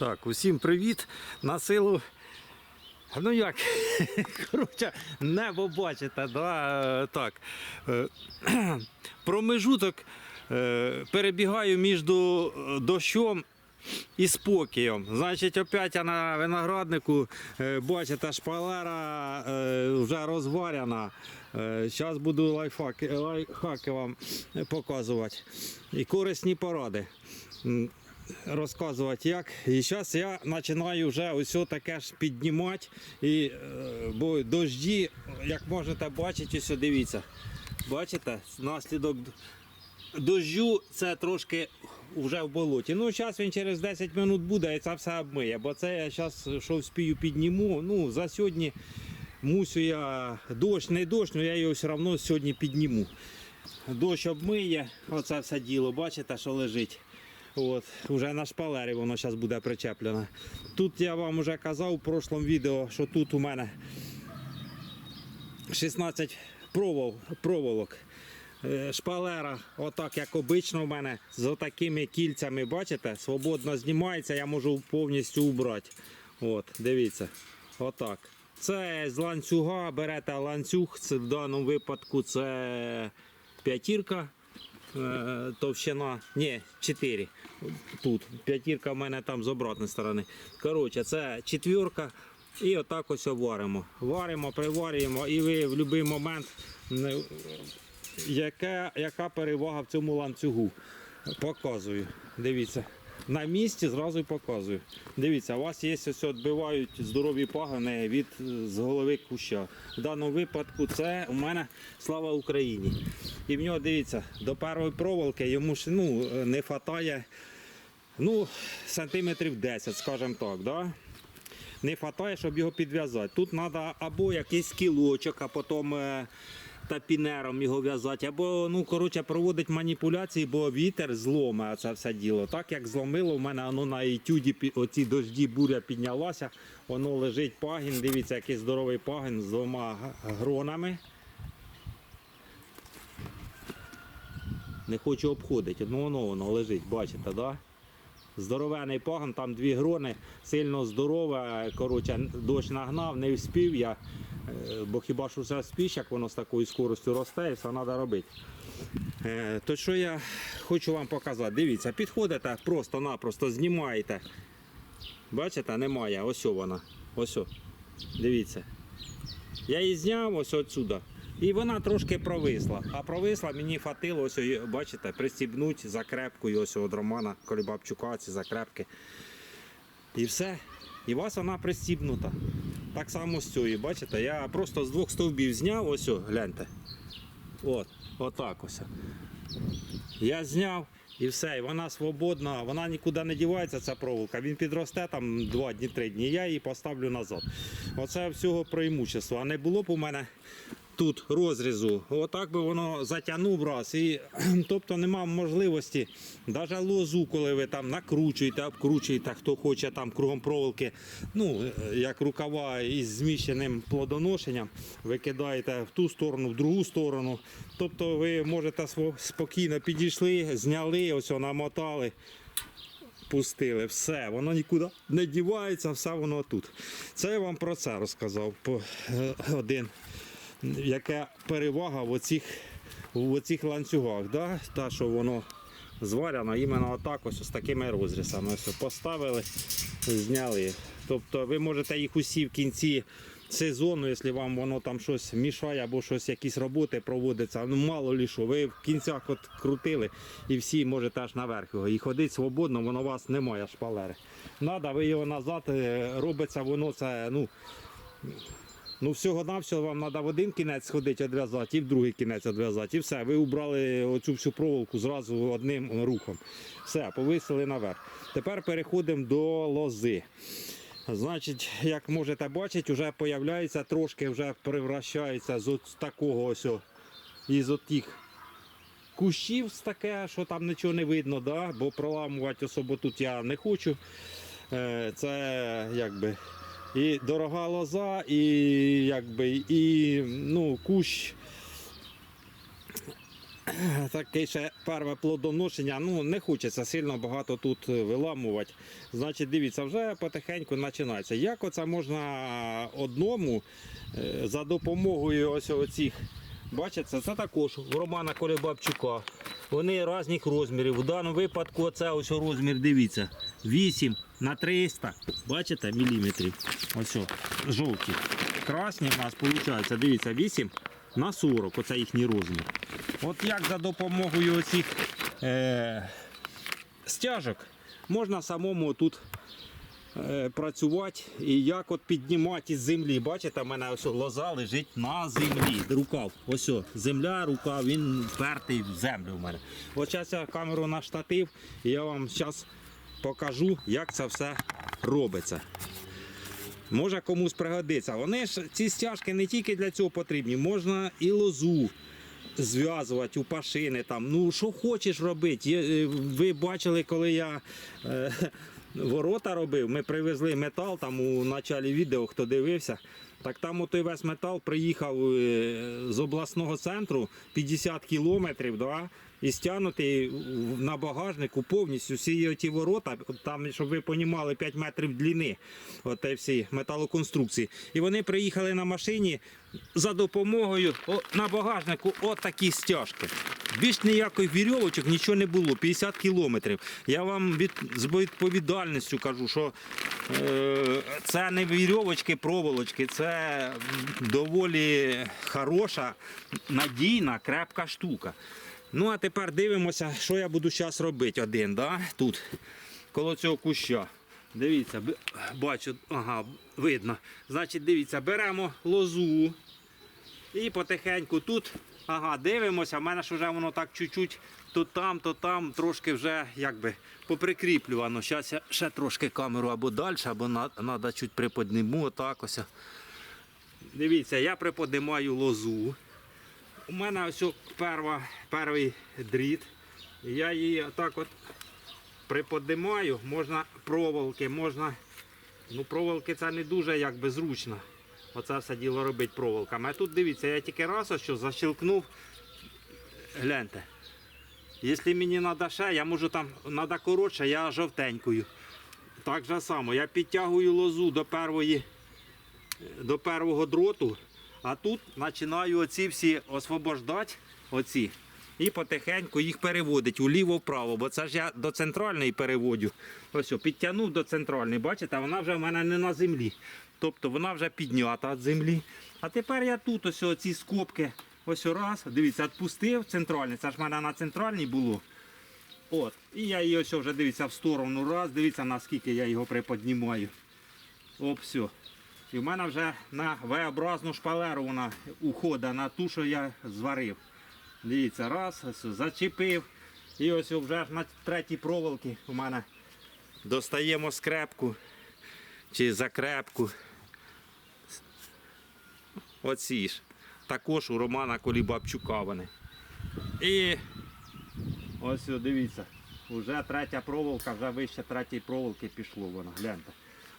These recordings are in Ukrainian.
Так, усім привіт. На силу. Ну як, коротше, небо бачите, да? е, так. е, Промежуток е, перебігаю між дощом і спокієм. Значить, опять я на винограднику, бачите, шпалера вже розварена. Зараз буду лайфхаки, лайфхаки вам показувати. І корисні поради. Розказувати як. І зараз я починаю вже ось таке ж піднімати. І, е, бо дожді, як можете бачити, ось дивіться. Бачите, наслідок дождю це трошки вже в болоті. Ну, зараз він через 10 минут буде і це все обмиє. Бо це я зараз, що вспію, підніму. Ну, за сьогодні мусю я дощ, не дощ, але я його все одно сьогодні підніму. Дощ обмиє, оце все діло, бачите, що лежить. От, уже на шпалері воно зараз буде причеплено. Тут я вам вже казав в прошлому відео, що тут у мене 16 провол, проволок. Е, Шпалера, отак як обично в мене, з отакими кільцями, бачите, свободно знімається, я можу повністю убрати. От, дивіться. Отак. Це з ланцюга, берете ланцюг, це в даному випадку це п'ятірка. Е, Товщина, ні, 4. Тут. П'ятірка в мене там з обратної сторони. Коротше, це четвірка. І отак ось варимо. Варимо, приварюємо, і ви в будь-який момент яка, яка перевага в цьому ланцюгу. Показую. Дивіться. На місці зразу й показую. Дивіться, у вас є ось відбивають здорові пагони від е, з голови куща. В даному випадку це у мене слава Україні. І в нього дивіться, до першої проволоки йому ж ну, не вистачає ну, сантиметрів 10, скажімо так. Да? не вистачає, щоб його підв'язати. Тут треба або якийсь кілочок, а потім е, тапінером його в'язати, або ну, коротше, проводити маніпуляції, бо вітер зломе це все діло. Так як зломило, в мене воно на етюді оці дожді буря піднялася, воно лежить пагін, дивіться, який здоровий пагін з двома гронами. Не хочу обходити, ну воно воно лежить, бачите, да? Здоровений пагон, там дві грони, сильно здорове. Коротше, дощ нагнав, не вспів я. Е, Бо хіба що все спіш, як воно з такою скоростю росте, і все треба робити. Е, То що я хочу вам показати, дивіться, підходите, просто-напросто знімаєте. Бачите, немає, ось вона. Ось. Дивіться. Я її зняв ось отсюди. І вона трошки провисла. А провисла мені хватило, ось, бачите, пристібнути закрепкою ось від Романа Колібабчука, ці закрепки. І все. І у вас вона пристібнута. Так само з цієї, бачите, я просто з двох стовбів зняв, ось, гляньте. От, отак ось. Я зняв і все, і вона свободна, вона нікуди не дівається, ця проволока. Він підросте там 2 дні, 3 дні, я її поставлю назад. Оце всього преимущество. А не було б у мене тут розрізу. Отак би воно затягнув раз. І, тобто нема можливості, навіть лозу, коли ви там накручуєте, обкручуєте, хто хоче там кругом проволоки, ну, е, як рукава із зміщеним плодоношенням, ви кидаєте в ту сторону, в другу сторону. Тобто ви можете спокійно підійшли, зняли, ось намотали. Пустили, все, воно нікуди не дівається, все воно тут. Це я вам про це розказав. Е, один яка перевага в оцих, в оцих ланцюгах. Да? Та, що воно зварено іменно отак ось з такими розрізами. Ось поставили, зняли. Тобто ви можете їх усі в кінці сезону, якщо вам воно там щось мішає або щось, якісь роботи проводяться, ну мало лі що, ви в кінцях от крутили і всі можете аж наверх його. І ходить свободно, воно у вас немає шпалери. Надо, ви його назад е, робиться, воно це, ну. Ну, всього-навсього вам треба в один кінець сходити, відв'язати, і в другий кінець відв'язати. І все, ви убрали оцю всю проволоку зразу одним рухом. Все, повисили наверх. Тепер переходимо до лози. Значить, як можете бачити, вже з'являється трошки, вже превращається з такого ось із отих кущів з таке, що там нічого не видно, да? бо проламувати особо тут я не хочу. Е, Це якби і дорога лоза, і якби і ну, кущ таке ще перше плодоношення. Ну, не хочеться сильно багато тут виламувати. Значить, дивіться, вже потихеньку починається. Як оце можна одному е, за допомогою ось оцих. Бачите, це також у Романа Колебабчука. Вони різних розмірів. У даному випадку оце ось розмір, дивіться, 8 на 300. Бачите, міліметрів. Ось жовті. Красні у нас виходить, дивіться, 8 на 40. Оце їхній розмір. От як за допомогою оцих е, стяжок можна самому тут е, працювати і як от піднімати із землі. Бачите, в мене ось лоза лежить на землі. Рукав. Ось земля, рукав, він впертий в землю в мене. От зараз я камеру на штатив і я вам зараз покажу, як це все робиться. Може комусь пригодиться. Вони ж ці стяжки не тільки для цього потрібні, можна і лозу зв'язувати у пашини. Там. Ну, що хочеш робити. Е, Ви бачили, коли я е, ворота робив, ми привезли метал там у началі відео, хто дивився. Так там той весь метал приїхав е, з обласного центру 50 кілометрів, да, і стягнутий на багажнику повністю всі ті ворота, там, щоб ви розуміли, 5 метрів длини, от всі металоконструкції. І вони приїхали на машині за допомогою о, на багажнику отакі стяжки. Більш ніяких вірьовочок нічого не було, 50 кілометрів. Я вам від, з відповідальністю кажу, що е, це не вірьовочки, проволочки, це доволі хороша, надійна, крепка штука. Ну, а тепер дивимося, що я буду зараз робити один, да? тут, коло цього куща. Дивіться, бачу, ага, видно. Значить, дивіться, беремо лозу і потихеньку тут, ага, дивимося, в мене ж вже воно так чуть-чуть то там, то там, трошки вже якби поприкріплювано. Зараз я ще трошки камеру або далі, або треба чуть приподниму, отак ось. Дивіться, я приподнимаю лозу. У мене ось перва, перший дріт. Я її отак от приподнимаю, можна проволоки, можна. Ну, проволоки це не дуже якби зручно. Оце все діло робить проволоками. А тут дивіться, я тільки раз що защелкнув. Гляньте. Якщо мені треба ще, я можу там, треба коротше, я жовтенькою. Так же само, я підтягую лозу до первої, до первого дроту, а тут починаю оці всі освобождати, оці, і потихеньку їх переводить уліво-вправо, бо це ж я до центральної переводю. Ось, підтягнув до центральної, бачите, вона вже в мене не на землі. Тобто вона вже піднята від землі. А тепер я тут ось ці скобки, ось раз, дивіться, відпустив центральний, це ж в мене на центральній було. От. І я її ось вже дивіться в сторону раз, дивіться наскільки я його приподнімаю. Оп, все. І в мене вже на V-образну шпалеру вона уходить на ту, що я зварив. Дивіться, раз, ось зачепив. І ось вже на третій проволоки у мене достаємо скрепку чи закрепку. Оці ж. Також у Романа Колібабчука вони. І ось дивіться, вже третя проволока, вже вище третьої проволоки пішло воно. Гляньте.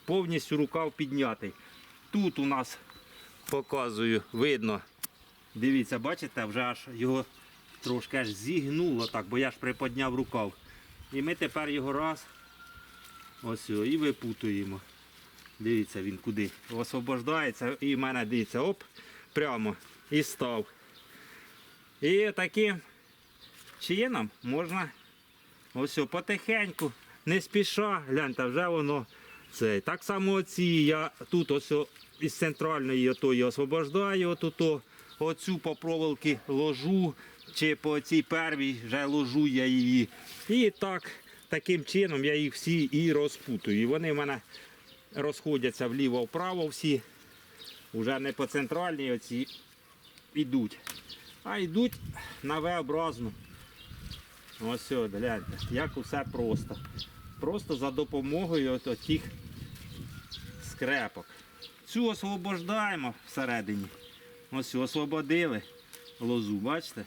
Повністю рукав піднятий. Тут у нас показую, видно. Дивіться, бачите, вже аж його трошки аж зігнуло так, бо я ж приподняв рукав. І ми тепер його раз ось його, і випутуємо. Дивіться він куди. Освобождається і в мене дивіться, оп, прямо і став. І таким чином можна ось потихеньку, не спіша, гляньте, вже воно це. Так само оці я тут ось із центральної отої освобождаю, отут, оцю по проволоки ложу, чи по цій первій вже ложу я її. І так, таким чином я їх всі і розпутую. І вони в мене розходяться вліво-вправо всі. Уже не по центральній оці йдуть, а йдуть на V-образну. Ось гляньте, як усе просто. Просто за допомогою от тих скрепок. Цю освобождаємо всередині. Ось освободили лозу, бачите?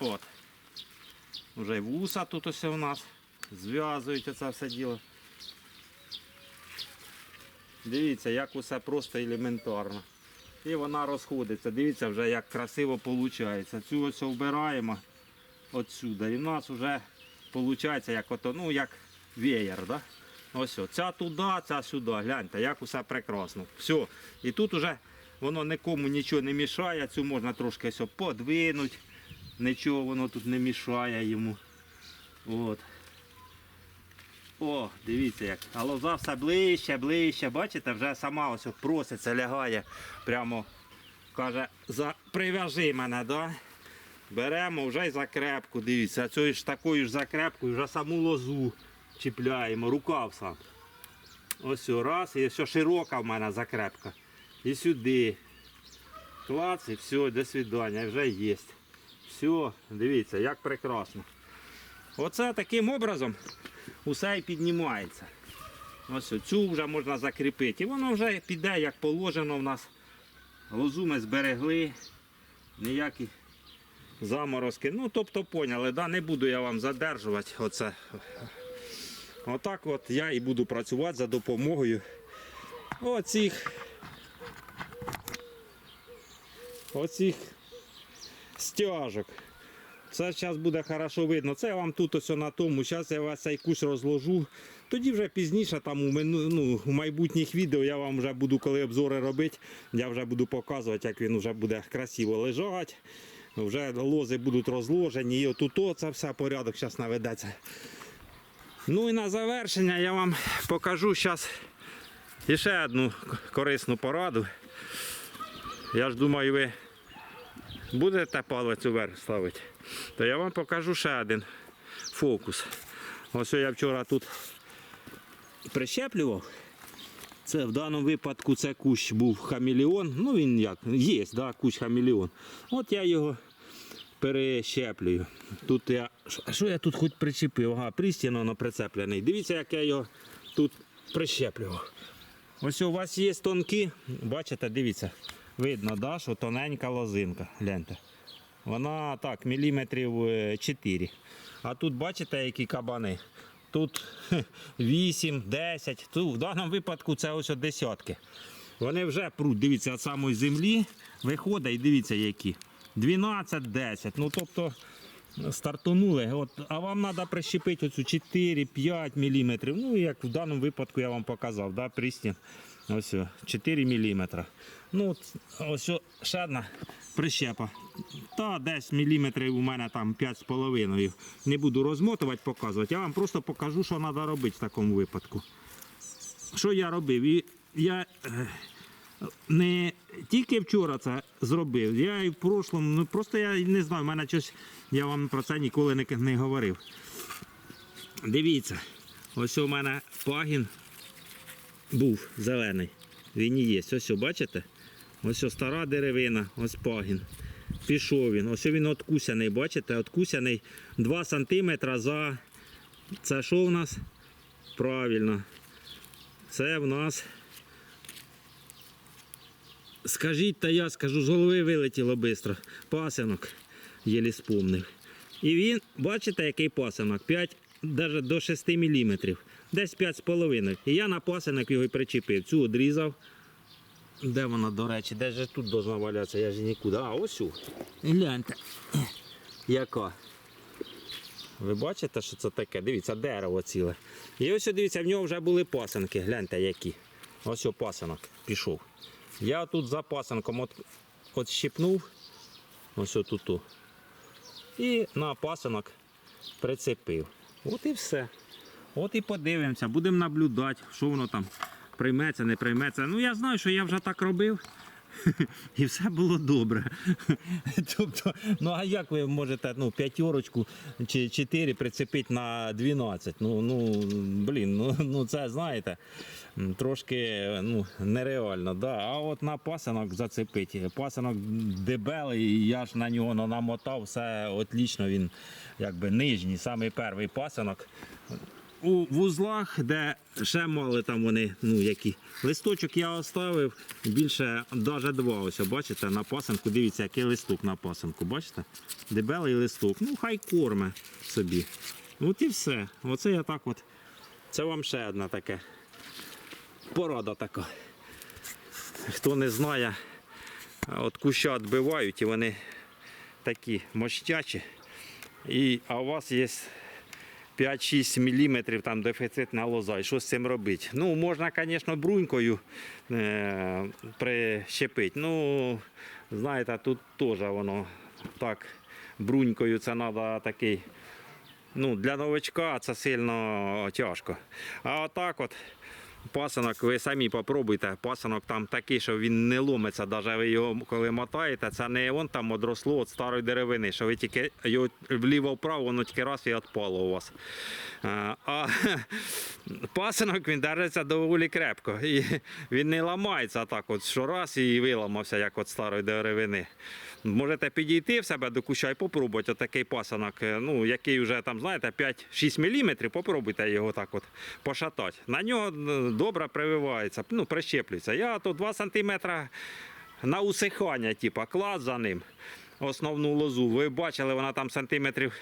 От. Уже й вуса тут ось у нас. Зв'язують оце все діло. Дивіться, як усе просто елементарно. і вона розходиться. Дивіться, вже як красиво виходить. Цю ось вбираємо отсюди. І в нас вже виходить як ото, ну, як веєр. Да? Ось ця туди, ця сюди. Гляньте, як усе прекрасно. Все. І тут вже воно нікому нічого не мішає. Цю можна трошки ось подвинути. Нічого воно тут не мішає йому. От. О, дивіться як. А лоза все ближче, ближче. Бачите, вже сама ось проситься, лягає. Прямо каже, за... прив'яжи мене, да? Беремо вже й закрепку, дивіться, цією ж такою ж закрепкою вже саму лозу чіпляємо, рукав сам. Ось раз, і все широка в мене закрепка. І сюди. Клац, і все, до свидання, вже є. Все, дивіться, як прекрасно. Оце таким образом усе і піднімається. Ось цю вже можна закріпити. І воно вже піде, як положено в нас. Лозу ми зберегли. Ніякі заморозки. Ну, тобто поняли, да? не буду я вам задержувати оце. Отак от я і буду працювати за допомогою оцих оцих стяжок. Це зараз буде хорошо видно. Це я вам тут ось на тому. Зараз я вас цей кущ розложу. Тоді вже пізніше, там у, ну, у майбутніх відео я вам вже буду, коли обзори робити, я вже буду показувати, як він вже буде красиво лежати. Вже лози будуть розложені. І отут це все порядок зараз наведеться. Ну і на завершення я вам покажу зараз ще одну корисну пораду. Я ж думаю, ви будете палець уверх ставити, то я вам покажу ще один фокус. Ось я вчора тут прищеплював. Це в даному випадку це кущ був хамелеон. Ну він як, є, да, кущ хамелеон. От я його перещеплюю. Тут я. А що я тут хоч причепив? Ага, пристін воно прицеплений. Дивіться, як я його тут прищеплював. Ось у вас є тонкі, бачите, дивіться, видно, да, що тоненька лозинка. Гляньте. Вона так, міліметрів е, 4. А тут бачите, які кабани. Тут 8, 10. Тут в даному випадку це ось десятки. Вони вже пруть, дивіться, від самої землі виходить і дивіться які. 12, 10. Ну тобто стартонули. От, а вам треба прищепити оцю 4-5 мм. Ну, як в даному випадку я вам показав, да, пристін. Ось 4 мм. Ну, от, ось ще одна прищепа. Та десь міліметрів у мене там 5,5. Не буду розмотувати, показувати. Я вам просто покажу, що треба робити в такому випадку. Що я робив? І я е, не тільки вчора це зробив, я і в прошлому, ну просто я не знаю, в мене щось, я вам про це ніколи не, не говорив. Дивіться, ось у мене пагін був зелений. Він і є. Ось, бачите? Ось стара деревина, ось пагін. Пішов він. Ось він откусяний, бачите, откусяний 2 см за. Це що в нас? Правильно. Це в нас. Скажіть, та я скажу, з голови вилетіло швидко. Пасинок єлі спомнив. І він, бачите, який пасинок? 5, навіть до 6 мм. Десь 5,5. І я на пасинок його і причепив. Цю одрізав. Де вона, до речі, де ж тут должна валятися? Я ж нікуди. А, ось. у. Гляньте. Яка. Ви бачите, що це таке? Дивіться, дерево ціле. І ось дивіться, в нього вже були пасинки. Гляньте які. Ось пасинок пішов. Я тут за пасанком от, отщипнув. Ось отут. І на пасанок прицепив. От і все. От і подивимося, будемо наблюдати, що воно там прийметься, не прийметься. Ну я знаю, що я вже так робив. І все було добре. Тобто, ну а як ви можете ну, п'ятерочку чи чотири прицепити на 12? Ну, ну блін, ну, ну це знаєте, трошки ну, нереально. Да? А от на пасанок зацепити. Пасанок дебелий, я ж на нього ну, намотав, все отлічно, він якби нижній, самий перший пасанок у вузлах, де ще мали там вони, ну які. Листочок я оставив, більше навіть два. Ось, бачите, на пасанку. Дивіться, який листок на пасанку. Бачите? Дебелий листок. Ну, хай корме собі. От і все. Оце я так от. Це вам ще одна таке. Порада така. Хто не знає, от куща відбивають і вони такі мощачі. І, а у вас є 5-6 мм там дефіцитна лоза. І що з цим робити? Ну, можна, звісно, брунькою е, прищепити. Ну, знаєте, тут теж воно так, брунькою це треба такий. Ну, для новичка це сильно тяжко. А отак от пасанок, ви самі попробуйте. Пасанок там такий, що він не ломиться, навіть ви його коли мотаєте, це не вон там одросло від старої деревини, що ви тільки його вліво-вправо, воно тільки раз і відпало у вас. А пасанок він держиться доволі крепко. І він не ламається так, от що раз і виламався, як від старої деревини. Можете підійти в себе до куща і попробувати отакий пасанок, е, ну, який вже там, знаєте, 5-6 мм, попробуйте його так от пошатати. На нього добре прививається, ну, прищеплюється. Я то 2 см на усихання, типу, клас за ним. Основну лозу. Ви бачили, вона там сантиметрів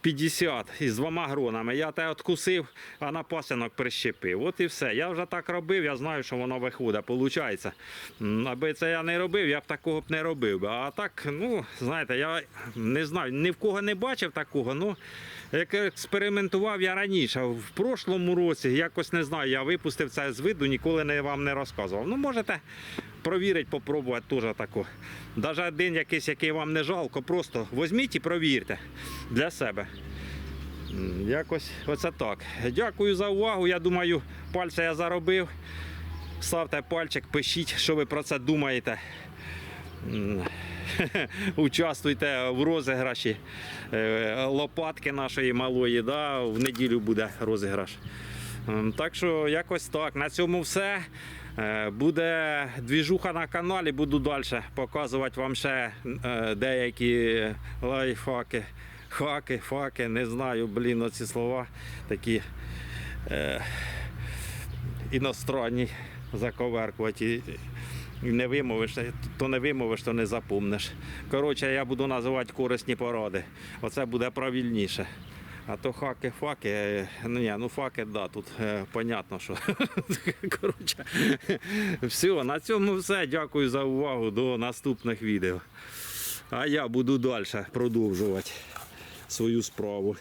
50 із двома гронами. Я те откусив, а на пасинок прищепив. От і все. Я вже так робив, я знаю, що воно виходить, виходить. Аби це я не робив, я б такого б не робив. А так, ну, знаєте, я не знаю, ні в кого не бачив такого. Ну, як експериментував я раніше, в прошлому році, якось не знаю, я випустив це з виду, ніколи не, вам не розказував. Ну, можете провірити, попробувати теж таку. Навіть один якийсь, який вам не жалко, просто візьміть і провірте для себе. Якось оце так. Дякую за увагу. Я думаю, пальця я заробив. Ставте пальчик, пишіть, що ви про це думаєте. Участвуйте в розіграші е, лопатки нашої малої. Да? В неділю буде розіграш. Так що якось так. На цьому все. Е, Буде двіжуха на каналі, буду далі показувати вам ще е, деякі лайфхаки. Хаки, факи, не знаю, блін, оці слова такі е, іностранні заковеркуваті. І Не вимовиш, то не вимовиш, то не запомниш. Коротше, я буду називати корисні поради. Оце буде правильніше. А то хаки, факи, е, ну ні, ну факи, да, тут е, понятно, що. Коротше, все, на цьому все. Дякую за увагу. До наступних відео. А я буду далі продовжувати свою справу.